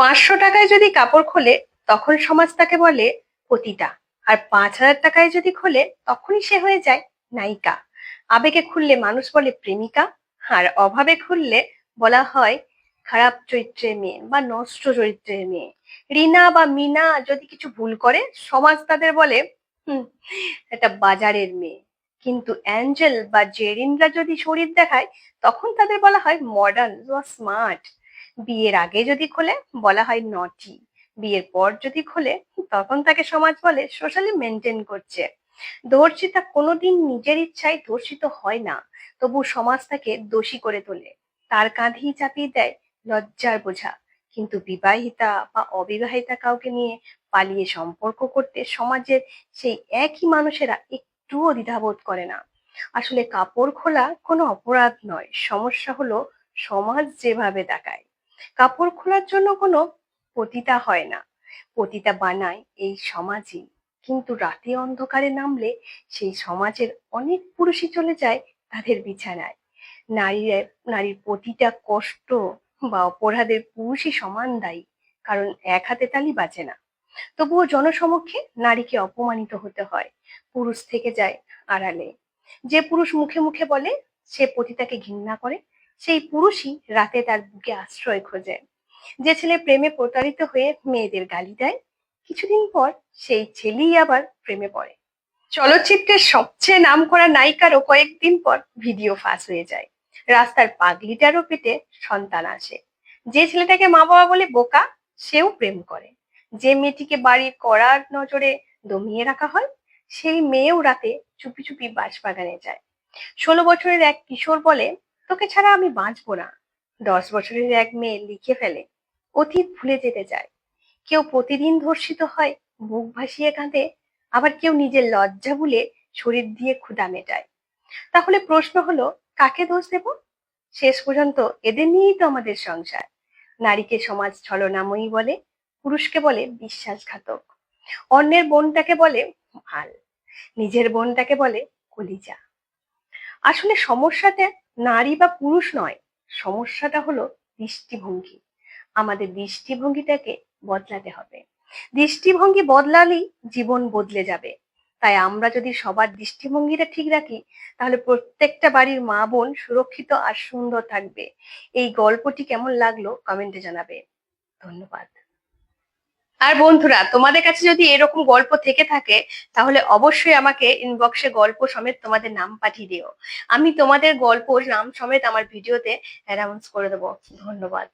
পাঁচশো টাকায় যদি কাপড় খোলে, তখন সমাজ তাকে বলে পতিতা। আর পাঁচ হাজার টাকায় যদি খোলে, তখনই সে হয়ে যায় নায়িকা। আবেগে খুললে মানুষ বলে প্রেমিকা, আর অভাবে খুললে বলা হয় খারাপ চরিত্রের মেয়ে বা নষ্ট চরিত্রের মেয়ে। রিনা বা মিনা যদি কিছু ভুল করে, সমাজ তাদের বলে, হুম একটা বাজারের মেয়ে। কিন্তু অ্যাঞ্জেল বা জেরিনরা যদি শরীর দেখায়, তখন তাদের বলা হয় মডার্ন বা স্মার্ট বিয়ের আগে যদি খোলে, বলা হয় নটি বিয়ের পর যদি খোলে, তখন তাকে সমাজ বলে সোশ্যালি মেনটেন করছে। ধর্ষিতা কোনোদিন নিজের ইচ্ছায় ধর্ষিত হয় না, তবু সমাজ তাকে দোষী করে তোলে। তার কাঁধেই চাপিয়ে দেয় লজ্জার বোঝা। কিন্তু বিবাহিতা বা অবিবাহিতা কাউকে নিয়ে পালিয়ে সম্পর্ক করতে সমাজের সেই একই মানুষেরা একটুও দ্বিধাবোধ করে না। আসলে কাপড় খোলা কোনো অপরাধ নয়, সমস্যা হলো সমাজ যেভাবে দেখায় কাপড় খোলার জন্য কোনো পতিতা হয় না। পতিতা বানায় এই সমাজই কিন্তু রাতে অন্ধকারে নামলে সেই সমাজের অনেক পুরুষই চলে যায় তাদের বিছানায়। নারীর নারীর প্রতিটা কষ্ট বা অপরাধের পুরুষই সমান দায়ী, কারণ এক হাতে তালি বাজে না। তবুও জনসমক্ষে নারীকে অপমানিত হতে হয়। পুরুষ থেকে যায় আড়ালে। যে পুরুষ মুখে মুখে বলে, সে পতিতাকে ঘৃণা করে সেই পুরুষই রাতে তার বুকে আশ্রয় খোঁজে। যে ছেলে প্রেমে প্রতারিত হয়ে মেয়েদের গালি দেয়, কিছুদিন পর সেই ছেলেই আবার প্রেমে পড়ে। চলচ্চিত্রের সবচেয়ে নাম করা নায়িকারও কয়েকদিন পর ভিডিও ফাঁস হয়ে যায়। রাস্তার পাগলিটারও পেটে সন্তান আসে। যে ছেলেটাকে মা বাবা বলে বোকা, সেও প্রেম করে। যে মেয়েটিকে বাড়ির কড়ার নজরে দমিয়ে রাখা হয়, সেই মেয়েও রাতে চুপি চুপি বাঁশবাগানে যায়। ষোলো বছরের এক কিশোর বলে তোকে ছাড়া আমি বাঁচবো না। দশ বছরের এক মেয়ে লিখে ফেলে, অতীত ভুলে যেতে চায়। কেউ প্রতিদিন ধর্ষিত হয়, বুক ভাসিয়ে কাঁদে, আবার কেউ নিজের লজ্জা ভুলে শরীর দিয়ে ক্ষুধা মেটায়। তাহলে প্রশ্ন হলো, কাকে দোষ দেব? শেষ পর্যন্ত এদের নিয়েই তো আমাদের সংসার। নারীকে সমাজ ছলনাময়ী বলে, পুরুষকে বলে বিশ্বাসঘাতক। অন্যের বোনটাকে বলে ভালো, নিজের বোনটাকে বলে কলিজা। আসলে সমস্যাটা নারী বা পুরুষ নয়। সমস্যাটা হলো দৃষ্টিভঙ্গি। আমাদের দৃষ্টিভঙ্গিটাকে বদলাতে হবে। দৃষ্টিভঙ্গি বদলালেই জীবন বদলে যাবে। তাই আমরা যদি সবার দৃষ্টিভঙ্গিটা ঠিক রাখি, তাহলে প্রত্যেকটা বাড়ির মা বোন সুরক্ষিত আর সুন্দর থাকবে। এই গল্পটি কেমন লাগল কমেন্টে জানাবে। ধন্যবাদ। আর বন্ধুরা, তোমাদের কাছে যদি এরকম গল্প থেকে থাকে, তাহলে অবশ্যই আমাকে ইনবক্সে গল্প সমেত তোমাদের নাম পাঠিয়ে দিও। আমি তোমাদের গল্প নাম সমেত আমার ভিডিওতে অ্যানাউন্স করে দেবো। ধন্যবাদ।